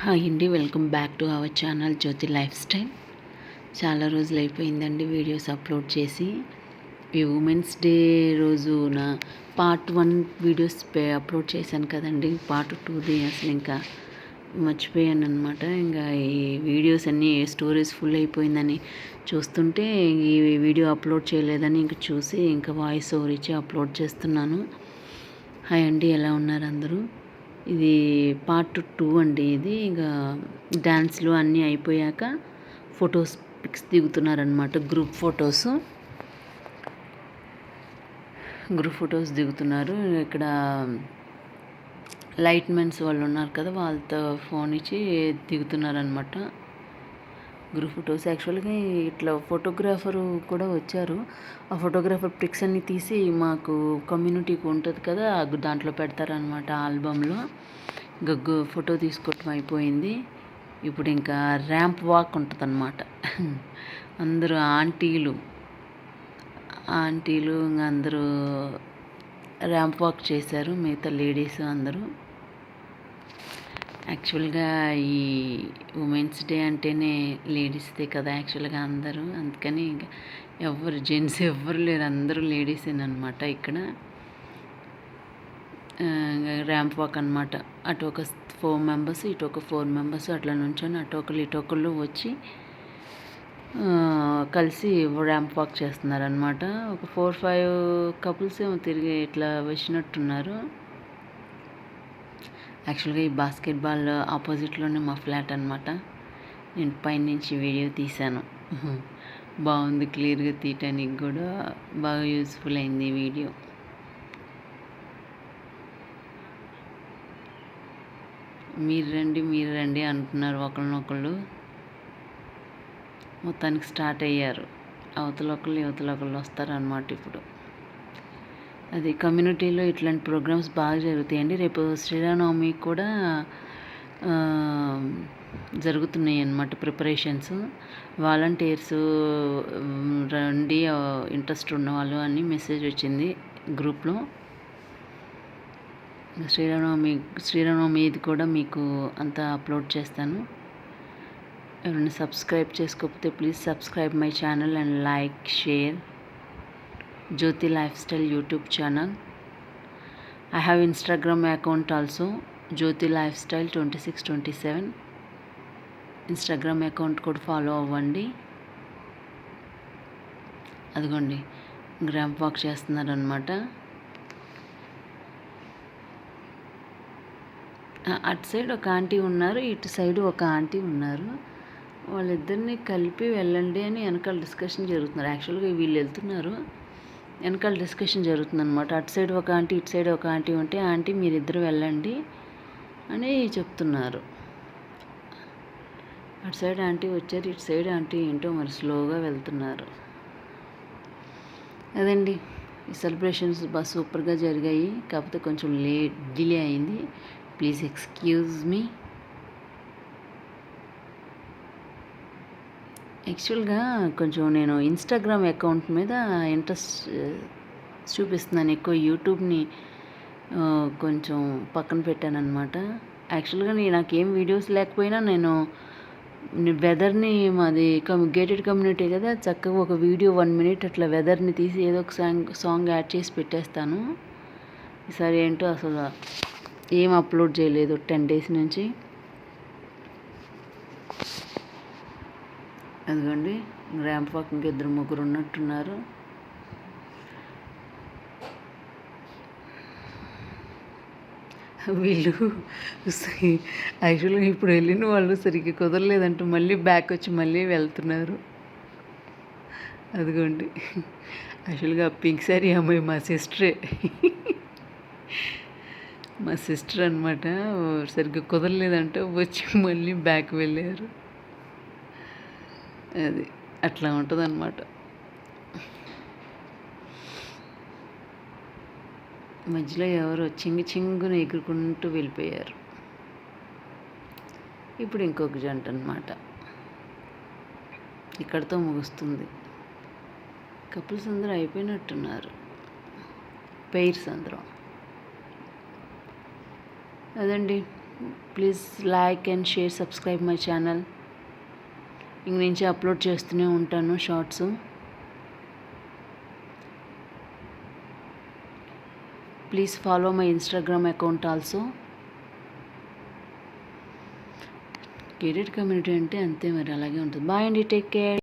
Hi అండి welcome back to our channel Jyothi life style చాలా రోజులు అయిపోయిందండి వీడియోస్ అప్లోడ్ చేసి. ఈ ఉమెన్స్ డే రోజున పార్ట్ వన్ వీడియోస్ అప్లోడ్ చేశాను కదండి పార్ట్ టూది అసలు ఇంకా మర్చిపోయాను అనమాట ఇంకా ఈ వీడియోస్ అన్నీ స్టోరేజ్ ఫుల్ అయిపోయిందని చూస్తుంటే ఈ వీడియో అప్లోడ్ చేయలేదని ఇంక చూసి ఇంకా వాయిస్ ఓవర్ ఇచ్చి అప్లోడ్ చేస్తున్నాను. హాయ్ అండి ఎలా ఉన్నారు అందరూ? ఇది పార్ట్ టూ అండి ఇది. ఇంకా డ్యాన్స్లు అన్నీ అయిపోయాక ఫొటోస్ పిక్స్ దిగుతున్నారనమాట గ్రూప్ ఫొటోస్ గ్రూప్ ఫొటోస్ దిగుతున్నారు. ఇక్కడ లైట్ మెన్స్ వాళ్ళు ఉన్నారు కదా వాళ్ళతో ఫోన్ ఇచ్చి దిగుతున్నారనమాట గ్రూప్ ఫొటోస్ యాక్చువల్గా ఇట్లా ఫోటోగ్రాఫరు కూడా వచ్చారు. ఆ ఫోటోగ్రాఫర్ పిక్స్ అన్ని తీసి మాకు కమ్యూనిటీకి ఉంటుంది కదా దాంట్లో పెడతారనమాట ఆల్బంలో గగ్గు ఫోటో తీసుకోవటం అయిపోయింది. ఇప్పుడు ఇంకా ర్యాంప్ వాక్ ఉంటుంది అనమాట అందరూ ఆంటీలు. ఆంటీలు ఇంకా అందరూ ర్యాంప్ వాక్ చేశారు. మిగతా లేడీస్ అందరూ. యాక్చువల్గా ఈ ఉమెన్స్ డే అంటేనే లేడీస్దే కదా యాక్చువల్గా అందరూ. అందుకని ఇంకా ఎవరు జెంట్స్ ఎవ్వరు లేరు. అందరూ లేడీసేనమాట ఇక్కడ. ర్యాంప్ వాక్ అనమాట అటు ఒక ఫోర్ మెంబర్స్ ఇటు ఒక ఫోర్ మెంబర్స్ అట్లా నుంచొని అటు ఒకళ్ళు ఇటు ఒకళ్ళు వచ్చి కలిసి ర్యాంప్ వాక్ చేస్తున్నారనమాట ఒక ఫోర్ ఫైవ్ కపుల్స్ ఏమో తిరిగి ఇట్లా వచ్చినట్టున్నారు. యాక్చువల్గా ఈ బాస్కెట్బాల్ ఆపోజిట్లోనే మా ఫ్లాట్ అనమాట నేను పైనుంచి వీడియో తీశాను. బాగుంది క్లియర్గా తీయటానికి కూడా బాగా యూస్ఫుల్ అయింది వీడియో. మీరు రండి మీరు రండి అంటున్నారు ఒకరినొకళ్ళు మొత్తానికి స్టార్ట్ అయ్యారు. అవతల ఒకళ్ళు యువతల ఒకళ్ళు వస్తారనమాట ఇప్పుడు. అది కమ్యూనిటీలో ఇట్లాంటి ప్రోగ్రామ్స్ బాగా జరుగుతాయండి. రేపు శ్రీరామనవమి కూడా జరుగుతున్నాయి అన్నమాట ప్రిపరేషన్స్. వాలంటీర్స్ రండి ఇంట్రెస్ట్ ఉన్నవాళ్ళు అని మెసేజ్ వచ్చింది గ్రూప్లో. శ్రీరామనవమి శ్రీరామనవమి ఇది కూడా మీకు అంతా అప్లోడ్ చేస్తాను. ఎవరైనా సబ్స్క్రైబ్ చేసుకోకపోతే please subscribe my channel and like share. Jyothi life style YouTube channel I have Instagram account also Jyothi life style twenty six twenty seven Instagram account కూడా ఫాలో అవ్వండి. అదిగోండి గ్రాంప్ వాక్ చేస్తున్నారనమాట అటు సైడ్ ఒక aunty ఉన్నారు ఇటు side ఒక aunty ఉన్నారు. వాళ్ళిద్దరిని కలిపి వెళ్ళండి అని వెనకాల డిస్కషన్ జరుగుతున్నారు. యాక్చువల్గా వీళ్ళు వెళ్తున్నారు. వెనకాల డిస్కషన్ జరుగుతుంది అనమాట అటు సైడ్ ఒక ఆంటీ ఇటు సైడ్ ఒక ఆంటీ ఉంటే ఆంటీ మీరిద్దరు వెళ్ళండి అని చెప్తున్నారు. అటు సైడ్ ఆంటీ వచ్చారు ఇటు సైడ్ ఆంటీ ఏంటో మరి స్లోగా వెళ్తున్నారు. అదండి. ఈ సెలబ్రేషన్స్ బాగా సూపర్గా జరిగాయి. కాకపోతే కొంచెం లేట్ డిలే అయింది. Please excuse me. యాక్చువల్గా కొంచెం నేను ఇన్స్టాగ్రామ్ అకౌంట్ మీద ఇంట్రెస్ట్ చూపిస్తున్నాను. ఎక్కువ యూట్యూబ్ని కొంచెం పక్కన పెట్టాను అనమాట యాక్చువల్గా నేను నాకేం వీడియోస్ లేకపోయినా నేను వెదర్ని మాది కమ్ గేటెడ్ కమ్యూనిటీ కదా చక్కగా ఒక వీడియో వన్ మినిట్ అట్లా వెదర్ని తీసి ఏదో ఒక సాంగ్ సాంగ్ యాడ్ చేసి పెట్టేస్తాను. ఈసారి ఏంటో అసలు ఏం అప్లోడ్ చేయలేదు టెన్ డేస్ నుంచి. అదిగోండి ర్యాంప్ వాక్ ఇద్దరు ముగ్గురు ఉన్నట్టున్నారు. వీళ్ళు యాక్చువల్గా ఇప్పుడు వెళ్ళిన వాళ్ళు సరిగ్గా కుదరలేదంటూ మళ్ళీ బ్యాక్ వచ్చి మళ్ళీ వెళ్తున్నారు. అదిగోండి యాక్చువల్గా పింక్ సారీ అమ్మాయి మా సిస్టరే మా సిస్టర్ అనమాట సరిగ్గా కుదరలేదంటే వచ్చి మళ్ళీ బ్యాక్ వెళ్ళారు. అది అట్లా ఉంటుంది అన్నమాట మధ్యలో ఎవరో చింగి చింగున ఎగురుకుంటూ వెళ్ళిపోయారు. ఇప్పుడు ఇంకొక జంట అనమాట ఇక్కడితో ముగుస్తుంది. కపుల్స్ అందరూ అయిపోయినట్టున్నారు. పెయిర్స్ అందరం అదండి. Please like and share subscribe my channel. ఇంక నుంచి అప్లోడ్ చేస్తూనే ఉంటాను shorts. Please follow my Instagram account also. Career community అంటే అంతే మరి అలాగే ఉంటుంది. బాయ్ అండి టేక్ కేర్.